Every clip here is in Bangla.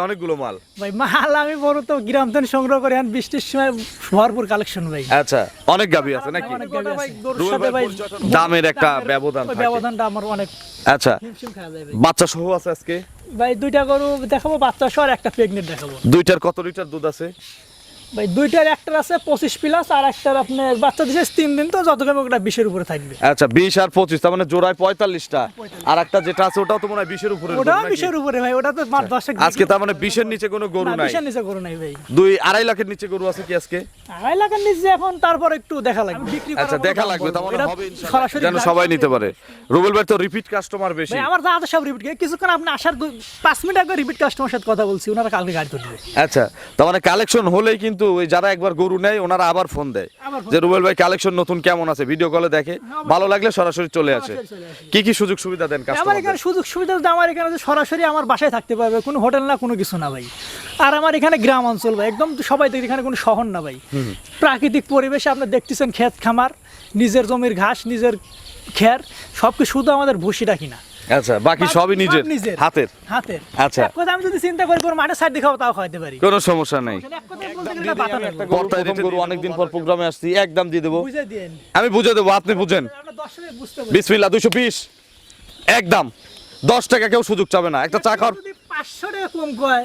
অনেকগুলো মাল। ভাই মাল আমি বড় তো গ্রাম থেকে সংগ্রহ করে আন বৃষ্টির সময় ভরপুর কালেকশন ভাই। আচ্ছা অনেক গাবি আছে নাকি? সাথে ভাই দামের একটা ব্যবধান থাকে। ব্যবধানটা আমার অনেক আচ্ছা বাচ্চা সহ আছে আজকে? ভাই দুইটা গরু দেখাবো বাচ্চা সহ আর একটা প্রেগনেন্ট দেখাবো। দুইটার কত লিটার দুধ আছে? ভাই দুইটার একটার আছে পঁচিশ প্লাস আর একটার আপনার বাচ্চা দিছে তিন দিন তো যত কমে ওটা বিশের উপরে থাকবে। আচ্ছা বিশ আর পঁচিশ তার মানে জোড়ায় পঁয়তাল্লিশটা। আর একটা যেটা আছে ওটাও তো মনে হয় বিশের উপরে ওটা বিশের উপরে ভাই ওটা তো মার আজকে তার মানে বিশের নিচে কোনো গরু নাই। বিশের নিচে গরু নাই ভাই। দুই আড়াই লাখের নিচে গরু আছে কি আজকে? আড়াই লাখের নিচে এখন তারপর একটু দেখা লাগবে। বিক্রি আচ্ছা দেখা লাগবে তার মানে হবে ইনশাআল্লাহ। যেন সবাই নিতে পারে। রুবেল ভাই তো রিপিট কাস্টমার বেশি। ভাই আমার যা সব রিপিট কিছুক্ষণ আপনি আসার দুই- পাঁচ মিনিট আগে রিপিট কাস্টমার সাথে কথা বলছি ওনারা কালকে গাড়ি তুলবে। আচ্ছা তার মানে কালেকশন হলেই কিন্তু ওই যারা একবার গরু নেয় ওনারা আবার ফোন দেয় যে রুবেল ভাই কালেকশন নতুন কেমন আছে? ভিডিও কলে দেখে ভালো লাগলে সরাসরি চলে আসে। সরাসরি চলে আসে। কি কি সুযোগ সুবিধা দেন আমার এখানে সুযোগ সুবিধা আমার এখানে সরাসরি আমার বাসায় থাকতে পারবে কোনো হোটেল না কোনো কিছু না ভাই। আর আমার এখানে গ্রাম অঞ্চল ভাই একদম সবাই দেখি এখানে কোনো শহর না ভাই। প্রাকৃতিক পরিবেশে আপনি দেখতেছেন ক্ষেত খামার নিজের জমির ঘাস নিজের খের সব কিছু শুধু আমাদের ভুসিটা কিনা। আচ্ছা বাকি সবই নিজের? নিজের। হাতের? হাতের। আচ্ছা। এক কথা আমি যদি চিন্তা করি কোনো মাঠে সাইড দেখাবো তাও খাওয়াতে পারি। কোনো সমস্যা নেই। এক গরু অনেকদিন পর প্রোগ্রামে আসছি একদম দিয়ে দেবো। আমি বুঝে দেবো আপনি বুঝেন। আমরা দশ বিশ। একদম দশ টাকা কেউ সুযোগ চাবে না। একটা চা খাওয়ার পাঁচশো টাকা কম কয়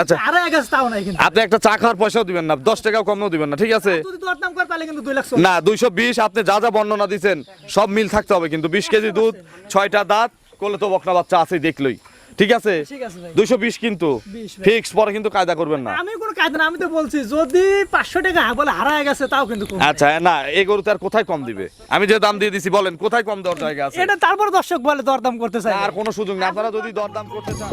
আচ্ছা। আড়াই গাছ তাও নাই কিন্তু। আপনি একটা চা খাওয়ার পয়সাও দিবেন না। দশ টাকাও কমও দিবেন না ঠিক আছে? যদি দরদাম করে তাহলে কিন্তু দুই লাখ না দুইশো বিশ আপনি যা যা বর্ণনা দিচ্ছেন সব মিল থাকতে হবে কিন্তু। বিশ কেজি দুধ ছয়টা দাঁত করলে তো বকনা বাচ্চা আছে দেখলই। ঠিক আছে? দুইশো বিশ কিন্তু। ফিক্স পরে কিন্তু কায়দা করবেন না। আমি কোনো কায়দা না আমি তো বলছি যদি পাঁচশো টাকা বলে হারায় গেছে তাও কিন্তু আচ্ছা না এই গরুতে আর কোথায় কম দিবে? আমি যে দাম দিয়ে দিছি বলেন কোথায় কম দর জায়গা আছে? এটা তারপর দর্শক বলে দরদাম করতে চাই আর কোনো সুযোগ না আপনারা যদি দরদাম করতে চান।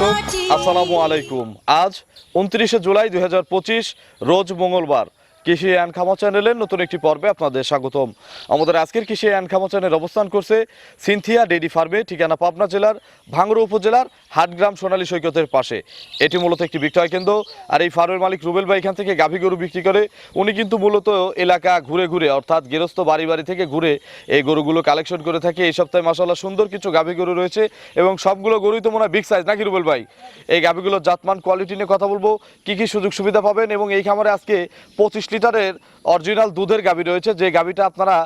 দর্শক আসসালামু আলাইকুম। আজ উনত্রিশে জুলাই দু হাজার পঁচিশ রোজ মঙ্গলবার। কৃষি অ্যান্ড খামা চ্যানেলের নতুন একটি পর্বে আপনাদের স্বাগতম। আমাদের আজকের কৃষি অ্যান্ড খামা চ্যানেল অবস্থান করছে সিনথিয়া ডেইরি ফার্মে, ঠিকানা পাবনা জেলার ভাঙ্গুড়া উপজেলার হাটগ্রাম সোনালী সৈকতের পাশে। এটি মূলত একটি বিক্রয় কেন্দ্র, আর এই ফার্মের মালিক রুবেল ভাই এখান থেকে গাভী গরু বিক্রি করে, উনি কিন্তু মূলত এলাকা ঘুরে ঘুরে, অর্থাৎ গেরস্ত বাড়ি বাড়ি থেকে ঘুরে এই গরুগুলো কালেকশন করে থাকে। এই সপ্তাহে মাসাল্লাহ সুন্দর কিছু গাভী গরু রয়েছে এবং সবগুলো গরুই তো মনে হয় বিগ সাইজ নাকি রুবেল ভাই? এই গাভীগুলোর জাতমান কোয়ালিটি নিয়ে কথা বলব, কি কি সুযোগ সুবিধা পাবেন এবং এই খামারে আজকে পঁচিশ লিটারের অরিজিনাল দুধের গাভী রয়েছে। যে গাভীটা আপনারা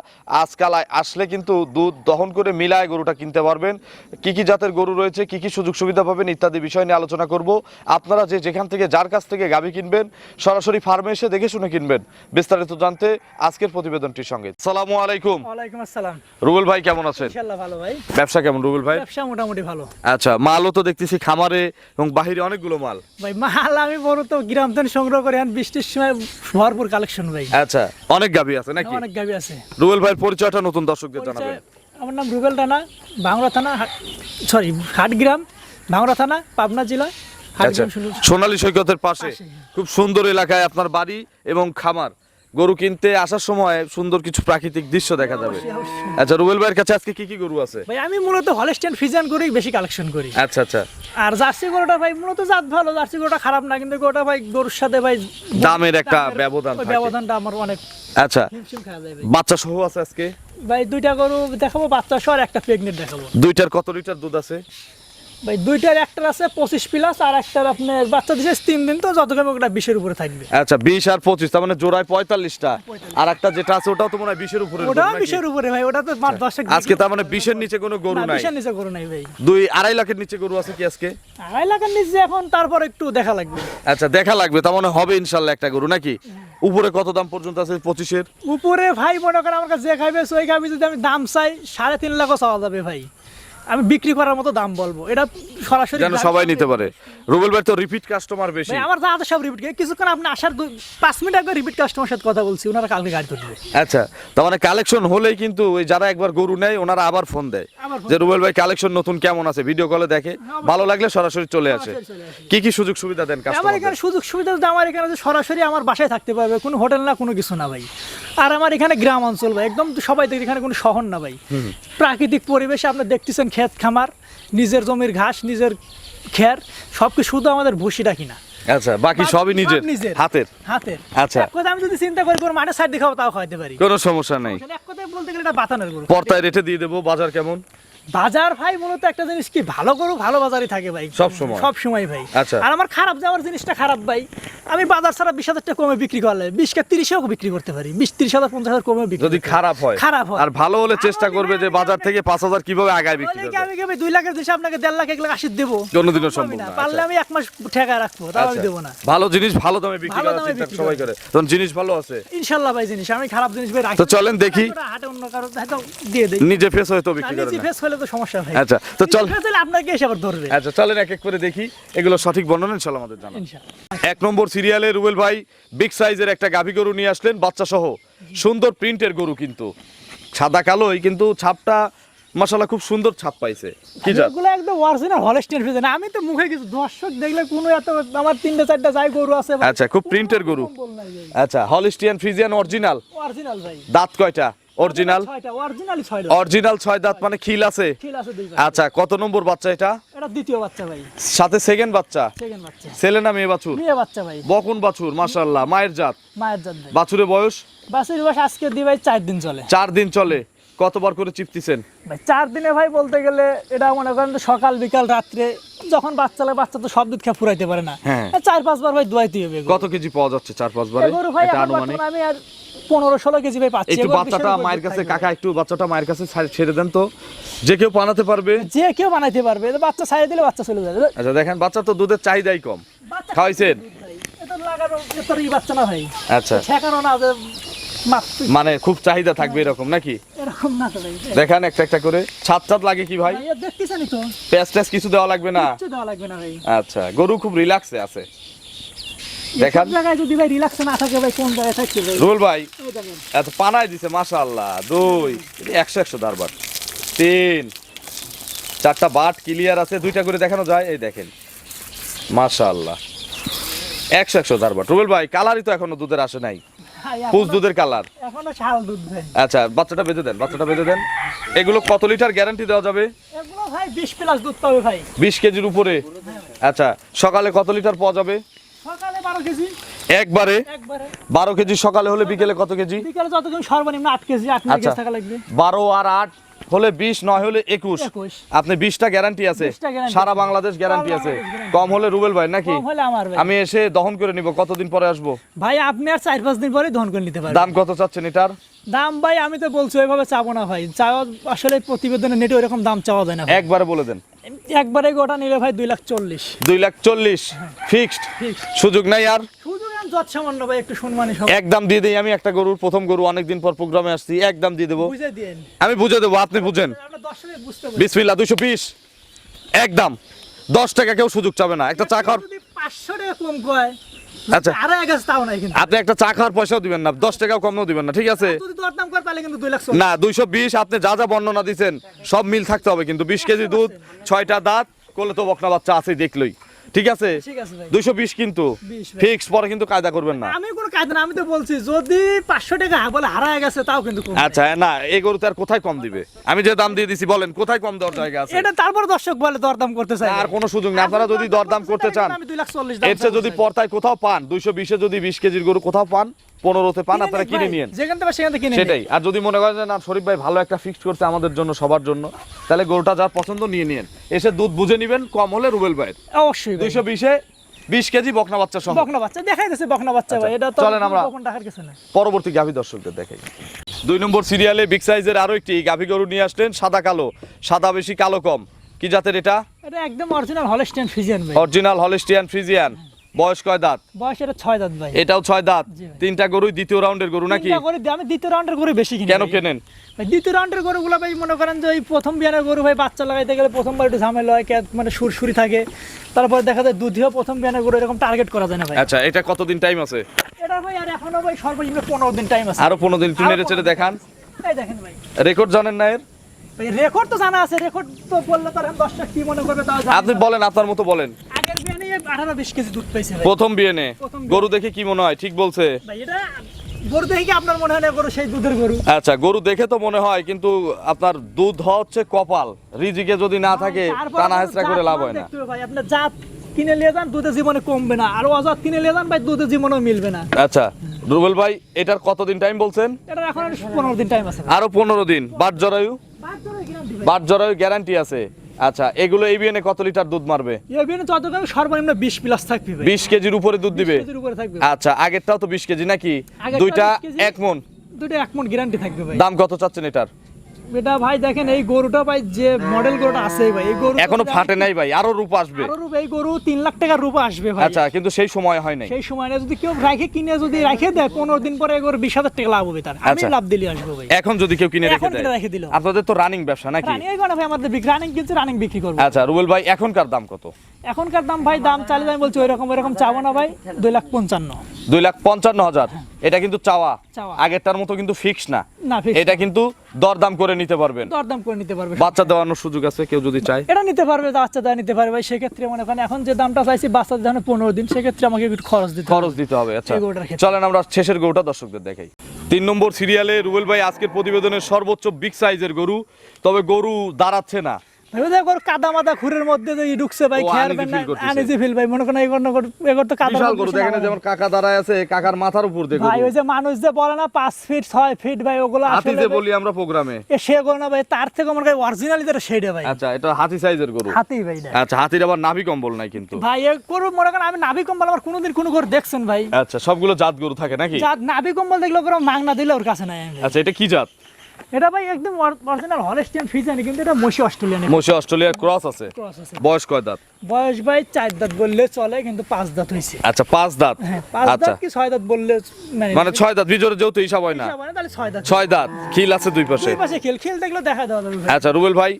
আজকাল আসলে কিন্তু দুধ দহন করে মিলায় গরুটা কিনতে পারবেন। কি কি জাতের গরু রয়েছে কি কি সুযোগ সুবিধা পাবেন ইত্যাদি বিষয় নিয়ে আলোচনা করব। আপনারা যে যেখান থেকে যার কাছ থেকে গাভী কিনবেন সরাসরি ফার্মে এসে দেখে শুনে কিনবেন। বিস্তারিত জানতে আজকের প্রতিবেদনটির সঙ্গে। সালামু আলাইকুম। ওয়ালাইকুম আসসালাম। রুবেল ভাই কেমন আছেন? ইনশাল্লাহ ভালো ভাই। ব্যবসা কেমন রুবেল ভাই? ব্যবসা মোটামুটি ভালো। আচ্ছা মালও তো দেখতেছি খামারে এবং বাহিরে অনেকগুলো মাল। ভাই মাল আমি বড় তো গ্রাম থেকে সংগ্রহ করে আন বৃষ্টির সময় ভরপুর কালেকশন ভাই। আচ্ছা অনেক গাবি আছে নাকি? অনেক গাবি আছে। রুবেল ভাইয়ের পরিচয়টা নতুন দর্শকদের জানাবেন। আমার নাম রুবেল রানা বাংলা থানা সরি হাটগ্রাম ভাঙড়া থানা পাবনা জেলা আচ্ছা সোনালী সৈকতের পাশে। খুব সুন্দর এলাকায় আপনার বাড়ি এবং খামার। গরু কিনতে আসার সময় সুন্দর কিছু প্রাকৃতিক দৃশ্য দেখা যাবে। আচ্ছা রুবেল ভাইয়ের কাছে আজকে কি কি গরু আছে? ভাই আমি মূলত হলস্টেন ফিজান করেই বেশি কালেকশন করি। আচ্ছা আচ্ছা। আর জার্সি গরুটা ভাই মূলত জাত ভালো জার্সি গরুটা খারাপ না কিন্তু গরুটা ভাই গরুর সাথে ভাই দামের একটা ব্যবধান থাকে। ব্যবধানটা আমার অনেক আচ্ছা বাচ্চা সহ আছে আজকে? ভাই দুইটা গরু দেখাবো বাচ্চা সহ আর একটা প্রেগনেন্ট দেখাবো। দুইটার কত লিটার দুধ আছে? ভাই দুইটার একটার আছে পঁচিশ প্লাস আর একটার আপনার বাচ্চা দিছে তিন দিন তো যত কমে ওটা বিশের উপরে থাকবে। আচ্ছা বিশ আর পঁচিশ তার মানে জোড়ায় পঁয়তাল্লিশটা। আর একটা যেটা আছে ওটাও তো মনে হয় বিশের উপরে ওটা বিশের উপরে ভাই ওটা তো মার দশটা আজকে তার মানে বিশের নিচে কোনো গরু নাই। বিশের নিচে গরু নাই ভাই। দুই আড়াই লাখের নিচে গরু আছে কি আজকে? আড়াই লাখের নিচে এখন তারপর একটু দেখা লাগবে। আচ্ছা দেখা লাগবে তার মানে হবে ইনশাল্লাহ একটা গরু নাকি? উপরে কত দাম পর্যন্ত আছে পঁচিশের? উপরে ভাই মনে করেন আমার কাছে যে খাইবে সেই খাবি যদি আমি দাম চাই সাড়ে তিন লাখও চাওয়া যাবে ভাই। আমি বিক্রি করার মতো দাম বলব। এটা সরাসরি যেন সবাই নিতে পারে। রুবেল ভাই তো রিপিট কাস্টমার বেশি। আমার যা সব রিপিট কিছুক্ষণ আপনি আসার পাঁচ মিনিট আগে রিপিট কাস্টমার সাথে কথা বলছি ওনারা কালকে গাড়ি তুলবে আচ্ছা তার মানে কালেকশন হলেই কিন্তু ওই যারা একবার গরু নেয় ওনারা আবার ফোন দেয়। যে রুবেল ভাই কালেকশন নতুন কেমন আছে? ভিডিও কলে দেখে। ভালো লাগলে সরাসরি চলে আসে। কি কি সুযোগ সুবিধা দেন আমার এখানে সুযোগ সুবিধা আমার এখানে সরাসরি আমার বাসায় থাকতে পারবে কোনো হোটেল না কোনো কিছু না ভাই। আর আমার এখানে গ্রাম অঞ্চল ভাই একদম সবাই দেখে এখানে কোনো শহর না ভাই। প্রাকৃতিক পরিবেশে আপনি দেখতেছেন ক্ষেত খামার নিজের জমির ঘাস নিজের খের সবকে শুধু আমাদের ভুসি রাখি না আচ্ছা বাকি সবই নিজের নিজের। হাতের। হাতের। আচ্ছা। কথা আমি যদি চিন্তা করি কোনো মাঠে সাইড দেখাবো তাও খাওয়াতে পারি। কোনো সমস্যা নেই। এক কথায় বলতে গেলে এটা বাতানের পর্তায় রেটে দিয়ে দেবো বাজার কেমন? বাজার ভাই মূলত একটা জিনিস কি ভালো গরু ভালো বাজারই থাকে ভাই। সব সময়। সব সময় ভাই। আচ্ছা। আর আমার খারাপ যাওয়ার জিনিসটা খারাপ ভাই। আমি বাজার ছাড়া বিশ হাজার টাকা কমে বিক্রি করলে বিশ কে তিরিশেও বিক্রি করতে পারি বিশ তিরিশ হাজার পঞ্চাশ হাজার কমে বিক্রি যদি খারাপ হয় খারাপ হয়। আর ভালো হলে চেষ্টা করবে যে বাজার থেকে পাঁচ হাজার কীভাবে আগায় বিক্রি করবে? আমি কি ভাই দুই লাখের জিনিস আপনাকে দেড় লাখ এক লাখ আশি দেবো? কোনোদিনও সম্ভব না। পারলে আচ্ছা। আমি এক মাস ঠেকা রাখব তাও আমি আচ্ছা। দেবো না। ভালো জিনিস ভালো দামে বিক্রি করার চিন্তা সবাই করে। তখন জিনিস ভালো আছে। ইনশাল্লাহ ভাই জিনিস। আমি খারাপ জিনিস ভাই রাখি তো চলেন দেখি। হাটে অন্য কারও দিয়ে দেই। নিজে ফেস হয়তো বিক্রি করে নিজে ফেস হলে তো সমস্যা আচ্ছা, তো চল। আপনাকে এসে আবার ধরবে। আচ্ছা চলেন এক এক করে দেখি। এগুলো সঠিক বর্ণনা ইনশাল্লাহ আমাদের জানা এক নম্বর সিরিয়ালে রুবেল ভাই বিগ সাইজের একটা গাভী গরু নিয়ে আসলেন বাচ্চা সহ সুন্দর প্রিন্টের গরু কিন্তু। সাদা কালোই কিন্তু ছাপটা মাসাল্লাহ খুব সুন্দর ছাপ পাইছে। কি জাত? এগুলো একদম অরিজিনাল হলস্টেন ফিজেন আমি তো মুখে কিছু দর্শক দেখলে কোনো এত আমার তিনটা চারটা যাই গরু আছে আচ্ছা, খুব printed গরু। আচ্ছা হলিস্টিয়ান ফ্রিজিয়ান অরিজিনাল অরিজিনাল ভাই। দাঁত কয়টা? অরিজিনাল অরিজিনালি ছয় দাঁত। মানে খিল আছে? আচ্ছা কত নম্বর বাচ্চা এটা? এটা দ্বিতীয় বাচ্চা ভাই। সাথে সেকেন্ড বাচ্চা? ছেলে না মেয়ে বাছুর? মেয়ে বাচ্চা ভাই। বকুন বাছুর মায়ের জাত? মায়ের জাত বাছুরের বয়স? আজকে দি ভাই দিন চলে। দিন চলে। কতবার করে চিপতিছেন? ভাই চার দিনে ভাই বলতে গেলে এটা মনে করেন সকাল বিকাল রাত্রে যখন বাচ্চা লাগে বাচ্চা তো সব দুধ খেয়ে ফুরাইতে পারে না। হ্যাঁ। চার পাঁচবার ভাই দুয়াইতে হবে। কত কেজি পাওয়া যাচ্ছে চার পাঁচ বারে এগুলো ভাই এটা আনুমানিক? আমি আর পনেরো ষোলো কেজি ভাই পাচ্ছি। একটু বাচ্চাটা মায়ের কাছে কাকা একটু বাচ্চাটা মায়ের কাছে ছেড়ে দেন তো। যে কেউ বানাতে পারবে। যে কেউ বানাইতে পারবে বাচ্চা ছাড়িয়ে দিলে বাচ্চা চলে যাবে। আচ্ছা দেখেন বাচ্চা তো দুধের চাহিদাই কম। খাওয়াইছেন? বাচ্চা না ভাই। আচ্ছা। না মানে খুব চাহিদা থাকবে এরকম নাকি? দেখান একটা একটা করে। ছাদ ছাদ লাগে কি ভাই? প্যাস ট্যাস কিছু দেওয়া লাগবে না? আচ্ছা গরু খুব রিল্যাক্সে আছে। দেখান। জায়গায় যদি ভাই রিল্যাক্স না থাকে ভাই কোন জায়গায় থাকছে ভাই রুল ভাই এত পানায় দিছে মাশাআল্লাহ। দুই একশো একশো দারবার তিন চারটা বাট ক্লিয়ার আছে দুইটা করে দেখানো যায় এই দেখেন। মাশাআল্লাহ। একশো একশো দারবার রুবেল ভাই কালারই তো এখনও দুধের আসে নাই। পুষ দুধের কালার। এখনও শাল দুধ ভাই আচ্ছা বাচ্চাটা বেঁধে দেন বাচ্চাটা বেঁধে দেন। এগুলো কত লিটার গ্যারান্টি দেওয়া যাবে? এগুলো ভাই বিশ প্লাস দুধ পাবে ভাই। বিশ কেজির উপরে। আচ্ছা সকালে কত লিটার পাওয়া যাবে? একবারে? বারো কেজি সকালে হলে বিকেলে কত কেজি? বিকালে যতক্ষণ সর্বনিম্ন আট কেজি আট আচ্ছা। কেজি থাকা লাগবে। বারো আর আট হলে বিশ নয় হলে একুশ। আপনি বিশটা গ্যারান্টি আছে। সারা বাংলাদেশ গ্যারান্টি আছে। কম হলে রুবেল ভাই নাকি? আমি এসে দহন করে নিব কতদিন পরে আসব? ভাই আপনি আর চার পাঁচ দিন পরে দহন করে নিতে পারবেন। দাম কত চাচ্ছেন এটার? দাম ভাই আমি তো বলছি ওইভাবে চাবো না ভাই। চাওয়া আসলে প্রতিবেদনে নেটে ওইরকম দাম চাওয়া যায় না একবারে বলে দেন। একবারে গোটা নিলে ভাই দুই লাখ চল্লিশ। দুই লাখ চল্লিশ ফিক্সড সুযোগ নাই আর? ভাই একটু একদম দিয়ে দিই আমি একটা গরুর প্রথম গরু অনেকদিন পর প্রোগ্রামে আসছি একদম দিয়ে দেবো। আমি বুঝে দেবো আপনি বুঝেন। বিসমিল্লা দুশো পিস একদম দশ টাকা কেউ সুযোগ চাবে না। একটা চা খাওয়ার পাঁচশো টাকা কম কয় আচ্ছা। আরে এক আছে তাও নাই কিন্তু। আপনি একটা চা খাওয়ার পয়সাও দিবেন না দশ টাকাও কমও দিবেন না ঠিক আছে? যদি দর দাম করে তাহলে কিন্তু 2 লাখ না দুইশো বিশ আপনি যা যা বর্ণনা দিচ্ছেন সব মিল থাকতে হবে কিন্তু বিশ কেজি দুধ ছয়টা দাঁত করলে তো বকনা বাচ্চা আছে দেখলই। ঠিক আছে? দুইশো বিশ কিন্তু। ফিক্স পরে কিন্তু কায়দা করবেন না। আমি কোনো কাজ না আমি তো বলছি যদি পাঁচশো টাকা বলে হারায় গেছে তাও কিন্তু আচ্ছা না এই গরুতে আর কোথায় কম দিবে? আমি যে দাম দিয়ে দিছি বলেন কোথায় কম দেওয়ার জায়গা আছে? এটা তারপর দর্শক বলে দরদাম করতে চাই আর কোনো সুযোগ নেই। আপনারা যদি দরদাম করতে চান আমি দুই লাখ চল্লিশ এর চেয়ে যদি পর্তায় কোথাও পান দুইশো বিশে যদি বিশ কেজির গরু কোথাও পান পনেরোতে পান আপনারা কিনে নিয়েন। যেখান থেকে সেখান থেকে। সেটাই। আর যদি মনে করেন যে না শরীফ ভাই ভালো একটা ফিক্সড করছে আমাদের জন্য সবার জন্য তাহলে গরুটা যার পছন্দ নিয়ে নিন এসে দুধ বুঝে নিবেন কম হলে রুবেল ভাই অবশ্যই। দুইশো বিশে বিশ কেজি বকনা বাচ্চা সহ। বকনা বাচ্চা দেখাই দিচ্ছে বকনা বাচ্চা ভাই এটা তো চলেন আমরা- বকন টাকার কিছু না পরবর্তী গাভী দর্শকদের দেখাই। দুই নম্বর সিরিয়ালে বিগ সাইজের আরও একটি গাভী গরু নিয়ে আসলেন সাদা কালো সাদা বেশি কালো কম। কি জাতের এটা? এটা একদম অরিজিনাল হলস্টিয়ান ফ্রিজিয়ান ভাই। অরিজিনাল হলিস্টিয়ান ফ্রিজিয়ান বয়স কয় দাঁত? বয়স এটা ছয় দাঁত ভাই। এটাও ছয় দাঁত। তিনটা গরুই দ্বিতীয় রাউন্ডের গরু নাকি? আমি দ্বিতীয় রাউন্ডের গরু বেশি কিনি কেন কেনেন? ভাই দ্বিতীয় রাউন্ডের গরুগুলো ভাই মনে করেন যে ওই প্রথম বিয়ানের গরু ভাই বাচ্চা লাগাইতে গেলে প্রথমবার একটু ঝামেলা হয় মানে সুরসুরি থাকে। তারপরে দেখা যায় দুধিও প্রথম বিয়ানের গরু এরকম টার্গেট করা যায় না ভাই। আচ্ছা এটা কতদিন টাইম আছে? এটা ভাই আর এখনও ভাই সর্বনিম্ন পনেরো দিন টাইম আছে। আরও পনেরো দিন একটু নেড়ে চেড়ে দেখান। এই দেখেন ভাই। রেকর্ড জানেন না এর? রেকর্ড তো জানা আছে রেকর্ড তো বললে তো আর এখন দশটা কি মনে করবে আপনি বলেন আপনার মতো বলেন। আঠারো বিশ কেজি দুধ পাইছে প্রথম বিয়ে নে। গরু দেখে কি মনে হয়? ঠিক বলছে। ভাই এটা গরু দেখে কি আপনার মনে হয় না গরু সেই দুধের গরু? আচ্ছা গরু দেখে তো মনে হয় কিন্তু আপনার দুধ হচ্ছে কপাল। রিজিকে যদি না থাকে টানা হেঁচড়া করে লাভ হয় না। ভাই আপনার জাত কিনে নিয়ে যান দুধে জীবনে কমবে না। আর অজাত কিনে নিয়ে যান ভাই দুধে জীবনেও মিলবে না। আচ্ছা রুবেল ভাই এটার কতদিন টাইম বলছেন? এটা এখন আর পনেরো দিন টাইম আছে আরও পনেরো দিন। বাট জরায়ু? বাট জরায়ু গ্যারান্টি আছে। আচ্ছা এগুলো বিয়ে কত লিটার দুধ মারবে? এই তো যতক্ষণ সর্বনিম্ন বিশ প্লাস থাকবে ভাই। বিশ কেজির উপরে দুধ দিবে? কেজির উপরে থাকবে আচ্ছা আগেরটাও তো বিশ কেজি নাকি? দুইটা এক মন? দুইটা এক মন গ্যারান্টি থাকবে ভাই। দাম কত চাচ্ছেন এটার? এটা ভাই দেখেন এই গরুটা ভাই যে মডেল গরুটা আছে ভাই এই গরু এখনও ফাটে নাই ভাই আরও রূপ আসবে। আরও রূপ এই গরু তিন লাখ টাকার রূপ আসবে ভাই। আচ্ছা কিন্তু সেই সময় হয় নাই। সেই সময় না যদি কেউ রাখে কিনে যদি রাখে দেয় পনেরো দিন পরে এগুলো বিশ হাজার টাকা লাভ হবে তার। আমি আচ্ছা। লাভ দিলে আসব ভাই। এখন যদি কেউ কিনে রেখে দেয়। রেখে দিল। আপনাদের তো রানিং ব্যবসা নাকি? রানিং এই ভাই আমাদের রানিং কিনছে রানিং বিক্রি করব। আচ্ছা রুবেল ভাই এখনকার দাম কত? এখনকার দাম ভাই দাম চালিয়ে আমি বলছি ওইরকম ওইরকম চাবো না ভাই দুই লাখ পঞ্চান্ন। দুই লাখ পঞ্চান্ন হাজার। এটা কিন্তু চাওয়া। আগেরটার মতো কিন্তু ফিক্স না। না এটা কিন্তু দরদাম করে নিতে পারবেন। দরদাম করে নিতে পারবে বাচ্চা দেওয়ানোর সুযোগ আছে কেউ যদি চায়। এটা নিতে পারবে বাচ্চা দেওয়া নিতে পারবে ভাই সেক্ষেত্রে মনে করেন এখন যে দামটা চাইছি বাচ্চা দেওয়ানো পনেরো দিন সেক্ষেত্রে আমাকে একটু খরচ দিতে খরচ দিতে হবে আচ্ছা। চলেন আমরা শেষের গরুটা দর্শকদের দেখাই। তিন নম্বর সিরিয়ালে রুবেল ভাই আজকের প্রতিবেদনের সর্বোচ্চ বিগ সাইজের গরু তবে গরু দাঁড়াচ্ছে না। দেখ কাদা মাদা খুরের মধ্যে যে ঢুকছে ভাই ও, না আনিজি ফিল ভাই মনে করেন এগোর নগর এগোর তো কাদা বিশাল গরু দেখেন যেমন কাকা দাঁড়ায় আছে কাকার মাথার উপর দিয়ে ভাই ওই যে মানুষ যে বলে না পাঁচ ফিট ছয় ফিট ভাই ওগুলো আসলে যে বলি আমরা প্রোগ্রামে। এ সে গরু না ভাই তার থেকে মনে অরিজিনালি যেটা সেইটা ভাই। আচ্ছা এটা হাতি সাইজের গরু। হাতি ভাই। আচ্ছা হাতির আবার নাভি কম্বল নাই কিন্তু। ভাই গরু মনে করেন আমি নাভি কম্বল আমার কোনোদিন কোনো গরু দেখছেন ভাই। আচ্ছা সবগুলো জাত গরু থাকে নাকি? যা নাভি কম্বল দেখলে মাংনা দিলে ওর কাছে নাই আচ্ছা এটা কি জাত? এটা ভাই একদম অরিজিনাল হলস্টিয়ান কিন্তু এটা মশি অস্ট্রেলিয়ান মশি অস্ট্রেলিয়ার ক্রস আছে। বয়স কয় দাঁত? বয়স ভাই চার দাঁত বললে চলে কিন্তু পাঁচ দাঁত আচ্ছা পাঁচ দাঁত? হ্যাঁ পাঁচ আচ্ছা। দাঁত কি ছয় দাঁত বললে মানে মানে ছয় দাঁত বিজোরে যেহেতু হিসাব হয় না। তাহলে ছয় দাঁত। ছয় দাঁত খিল আছে দুই পাশে। দুই পাশে খেল খেল দেখলে দেখা দেওয়া যাবে আচ্ছা রুবেল ভাই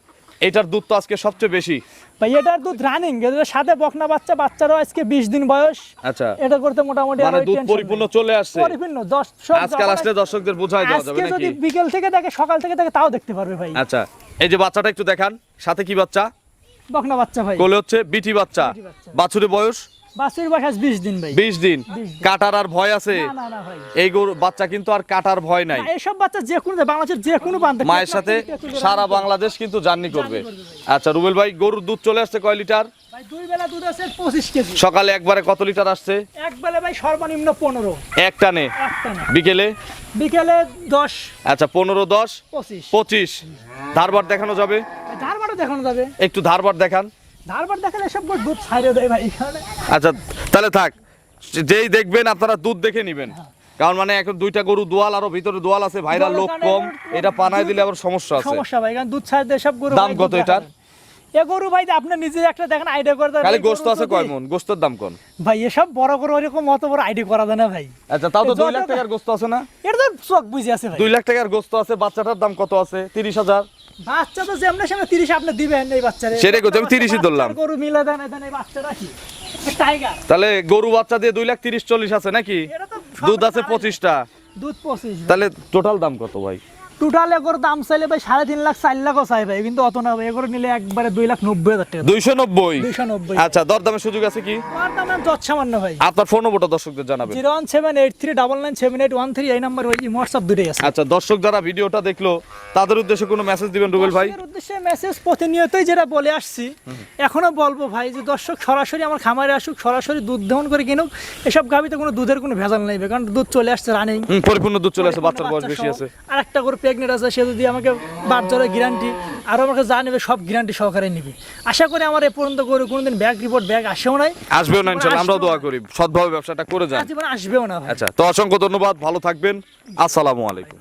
এটার দুধ তো আজকে সবচেয়ে বেশি। ভাই এটার দুধ রানিং সাথে বকনা বাচ্চা বাচ্চারও আজকে বিশ দিন বয়স। আচ্ছা। এটা করতে মোটামুটি মানে দুধ পরিপূর্ণ চলে আসছে। পরিপূর্ণ দর্শক আজকাল আসলে দর্শকদের বোঝায় দেওয়া যাবে আজকে যদি বিকেল থেকে দেখে সকাল থেকে দেখে তাও দেখতে পারবে ভাই। আচ্ছা এই যে বাচ্চাটা একটু দেখান সাথে কি বাচ্চা? বকনা বাচ্চা ভাই। কোলে হচ্ছে বিটি বাচ্চা। বিটি বাচ্চা। বাছুরের বয়স? বাচ্চার বয়স আজ বিশ দিন ভাই। 20 দিন। কাটার আর ভয় আছে? না না না ভাই। এই গরু বাচ্চা কিন্তু আর কাটার ভয় নাই। না, এইসব বাচ্চা যে কোনো বাংলাদেশের যে কোনো প্রান্তে মায়ের সাথে সারা বাংলাদেশ কিন্তু জার্নি করবে। আচ্ছা রুবেল ভাই গরুর দুধ চলে আসছে কয় লিটার? ভাই দুই বেলা দুধ আছে পঁচিশ কেজি। সকালে একবারে কত লিটার আসছে? এক ভাই সর্বনিম্ন পনেরো। এক টানে? বিকেলে? বিকেলে দশ। আচ্ছা পনেরো দশ? পঁচিশ। ধারবার দেখানো যাবে? ধারবারও দেখানো যাবে। একটু ধারবার দেখান। ধারবার দেখালে এসব দুধ ছাইড়ে দেয় ভাই এখানে। আচ্ছা তাহলে থাক। যেই দেখবেন আপনারা দুধ দেখে নেবেন। কারণ মানে এখন দুইটা গরু দোয়াল আরও ভিতরে দোয়াল আছে ভাইরা দোয়ালের লোক কম। এটা পানায় দিলে আবার সমস্যা আছে। সমস্যা ভাই কারণ দুধ ছাড় দেয় সব গরু দাম কত এটার? এ গরু ভাই আপনি নিজে একটা দেখেন আইডিয়া করে দেন খালি গোস্ত আছে কয় মন? গোস্তের দাম কোন? ভাই এসব বড় গরু ওরকম অত বড় আইডিয়া করা যায় না ভাই। আচ্ছা তাও তো লাখ টাকার গোস্ত আছে না? এটা তো চোখ বুঝে আছে ভাই। লাখ টাকার গোস্ত আছে বাচ্চাটার দাম কত আছে? তিরিশ হাজার। বাচ্চা তো যেমন সামনে তিরিশ আপনি দিবেন এই বাচ্চারে। সেটাই করছি, আমি তিরিশই ধরলাম। গরু মিলে দেন দেন এই টাইগার। তাহলে গরু বাচ্চা দিয়ে দুই লাখ তিরিশ চল্লিশ আছে নাকি? দুধ আছে পঁচিশটা। দুধ পঁচিশ। তাহলে টোটাল দাম কত ভাই? টোটাল এগোর দাম চাইলে ভাই সাড়ে তিন লাখ চার লাখও চাই ভাই কিন্তু অত না ভাই এগোর নিলে একবারে দুই লাখ নব্বই হাজার টাকা। দুইশো নব্বই? দুইশো নব্বই। আচ্ছা দরদামের সুযোগ আছে কি? আমার দাম যত সামান্য ভাই। আপনার ফোন নম্বরটা দর্শকদের জানাবেন। Zero one seven eight three double nine seven eight one three এই নাম্বার ওই হোয়াটসঅ্যাপ দুটোই আছে। আচ্ছা দর্শক যারা ভিডিওটা দেখল তাদের উদ্দেশ্যে কোনো মেসেজ দিবেন রুবেল ভাই? দর্শকের উদ্দেশ্যে মেসেজ প্রতিনিয়তই যেটা বলে আসছি এখনও বলব ভাই যে দর্শক সরাসরি আমার খামারে আসুক সরাসরি দুধ দহন করে কিনুক এসব গাভিতে কোনো দুধের কোনো ভেজাল নেই কারণ দুধ চলে আসছে রানিং হুম, পরিপূর্ণ দুধ চলে আসে বাচ্চার বয়স বেশি আছে। আর একটা করে প্রেগনেন্ট আছে সে যদি আমাকে বাদ জ্বরের গ্যারান্টি আর আমাকে যা নেবে সব গ্যারান্টি সহকারে নিবি। আশা করি আমার এ পর্যন্ত করে কোনোদিন ব্যাগ রিপোর্ট ব্যাগ আসেও নাই। আসবেও না ইনশাল্লাহ আমরাও দোয়া করি। সৎভাবে ব্যবসাটা করে যান। আসবেও না আচ্ছা তো অসংখ্য ধন্যবাদ ভালো থাকবেন। আসসালামু আলাইকুম।